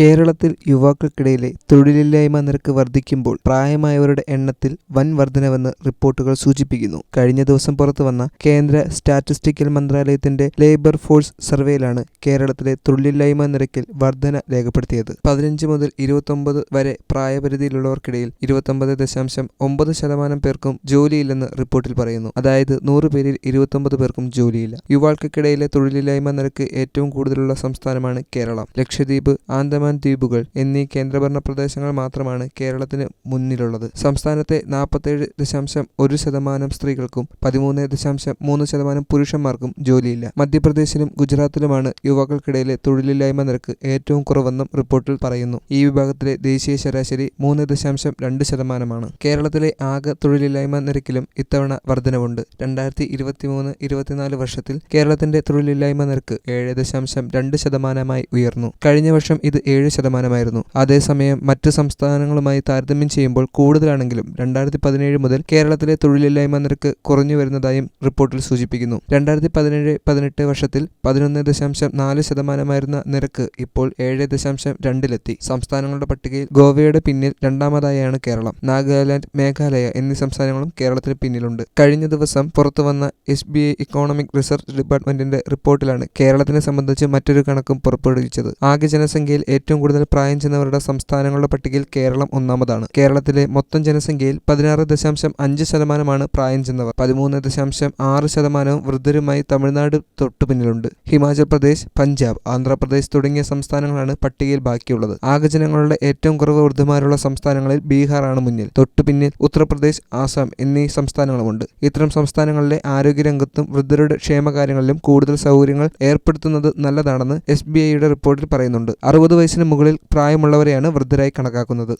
കേരളത്തിൽ യുവാക്കൾക്കിടയിലെ തൊഴിലില്ലായ്മ നിരക്ക് വർദ്ധിക്കുമ്പോൾ പ്രായമായവരുടെ എണ്ണത്തിൽ വൻ വർധനവെന്ന് റിപ്പോർട്ടുകൾ സൂചിപ്പിക്കുന്നു. കഴിഞ്ഞ ദിവസം പുറത്തുവന്ന കേന്ദ്ര സ്റ്റാറ്റിസ്റ്റിക്കൽ മന്ത്രാലയത്തിന്റെ ലേബർ ഫോഴ്സ് സർവേയിലാണ് കേരളത്തിലെ തൊഴിലില്ലായ്മ നിരക്കിൽ വർധന രേഖപ്പെടുത്തിയത്. പതിനഞ്ച് മുതൽ ഇരുപത്തൊമ്പത് വരെ പ്രായപരിധിയിലുള്ളവർക്കിടയിൽ ഇരുപത്തൊമ്പത് ദശാംശം ഒമ്പത് ശതമാനം പേർക്കും ജോലിയില്ലെന്ന് റിപ്പോർട്ടിൽ പറയുന്നു. അതായത് നൂറ് പേരിൽ ഇരുപത്തൊമ്പത് പേർക്കും ജോലിയില്ല. യുവാക്കൾക്കിടയിലെ തൊഴിലില്ലായ്മ നിരക്ക് ഏറ്റവും കൂടുതലുള്ള സംസ്ഥാനമാണ് കേരളം. ലക്ഷദ്വീപ് ആന്ദമാൻ ദ്വീപുകൾ എന്നീ കേന്ദ്രഭരണ പ്രദേശങ്ങൾ മാത്രമാണ് കേരളത്തിന് മുന്നിലുള്ളത്. സംസ്ഥാനത്തെ നാൽപ്പത്തേഴ് ദശാംശം ഒരു ശതമാനം സ്ത്രീകൾക്കും പതിമൂന്ന് ദശാംശം മൂന്ന് ശതമാനം പുരുഷന്മാർക്കും ജോലിയില്ല. മധ്യപ്രദേശിലും ഗുജറാത്തിലുമാണ് യുവാക്കൾക്കിടയിലെ തൊഴിലില്ലായ്മ നിരക്ക് ഏറ്റവും കുറവെന്നും റിപ്പോർട്ടിൽ പറയുന്നു. ഈ വിഭാഗത്തിലെ ദേശീയ ശരാശരി മൂന്ന് ദശാംശം രണ്ട് ശതമാനമാണ്. കേരളത്തിലെ ആകെ തൊഴിലില്ലായ്മ നിരക്കിലും ഇത്തവണ വർധനവുണ്ട്. രണ്ടായിരത്തി ഇരുപത്തിമൂന്ന് ഇരുപത്തിനാല് വർഷത്തിൽ കേരളത്തിന്റെ തൊഴിലില്ലായ്മ നിരക്ക് ഏഴ് ദശാംശം രണ്ട് ശതമാനമായി ഉയർന്നു. കഴിഞ്ഞ വർഷം ഇത് ഏഴ് ശതമാനമായിരുന്നു. അതേസമയം മറ്റ് സംസ്ഥാനങ്ങളുമായി താരതമ്യം ചെയ്യുമ്പോൾ കൂടുതലാണെങ്കിലും രണ്ടായിരത്തി പതിനേഴ് മുതൽ കേരളത്തിലെ തൊഴിലില്ലായ്മ നിരക്ക് കുറഞ്ഞു വരുന്നതായും റിപ്പോർട്ടിൽ സൂചിപ്പിക്കുന്നു. രണ്ടായിരത്തി പതിനേഴ് പതിനെട്ട് വർഷത്തിൽ പതിനൊന്ന് ദശാംശം നാല് ശതമാനമായിരുന്ന നിരക്ക് ഇപ്പോൾ ഏഴ് ദശാംശം രണ്ടിലെത്തി. സംസ്ഥാനങ്ങളുടെ പട്ടികയിൽ ഗോവയുടെ പിന്നിൽ രണ്ടാമതായാണ് കേരളം. നാഗാലാൻഡ് മേഘാലയ എന്നീ സംസ്ഥാനങ്ങളും കേരളത്തിന് പിന്നിലുണ്ട്. കഴിഞ്ഞ ദിവസം പുറത്തുവന്ന S B I economic research ഡിപ്പാർട്ട്മെന്റിന്റെ റിപ്പോർട്ടിലാണ് കേരളത്തിനെ സംബന്ധിച്ച് മറ്റൊരു കണക്കും പുറപ്പെടുവിച്ചത്. ആകെ ജനസംഖ്യയിൽ ഏറ്റവും കൂടുതൽ പ്രായം ചെന്നവരുടെ സംസ്ഥാനങ്ങളുടെ പട്ടികയിൽ കേരളം ഒന്നാമതാണ്. കേരളത്തിലെ മൊത്തം ജനസംഖ്യയിൽ പതിനാറ് ദശാംശം അഞ്ച് ശതമാനമാണ് പ്രായം ചെന്നവർ. പതിമൂന്ന് ദശാംശം ആറ് ശതമാനവും വൃദ്ധരുമായി തമിഴ്നാട് തൊട്ടു പിന്നിലുണ്ട്. ഹിമാചൽ പ്രദേശ് പഞ്ചാബ് ആന്ധ്രാപ്രദേശ് തുടങ്ങിയ സംസ്ഥാനങ്ങളാണ് പട്ടികയിൽ ബാക്കിയുള്ളത്. ആകെ ജനങ്ങളുടെ ഏറ്റവും കുറവ് വൃദ്ധമാരുള്ള സംസ്ഥാനങ്ങളിൽ ബീഹാറാണ് മുന്നിൽ. തൊട്ടു പിന്നിൽ ഉത്തർപ്രദേശ് ആസാം എന്നീ സംസ്ഥാനങ്ങളുമുണ്ട്. ഇത്തരം സംസ്ഥാനങ്ങളിലെ ആരോഗ്യരംഗത്തും വൃദ്ധരുടെ ക്ഷേമകാര്യങ്ങളിലും കൂടുതൽ സൗകര്യങ്ങൾ ഏർപ്പെടുത്തുന്നത് നല്ലതാണെന്ന് എസ് ബി ഐയുടെ റിപ്പോർട്ടിൽ പറയുന്നുണ്ട്. അറുപത് വയസ്സിന് മുകളിൽ പ്രായമുള്ളവരെയാണ് വൃദ്ധരായി കണക്കാക്കുന്നത്.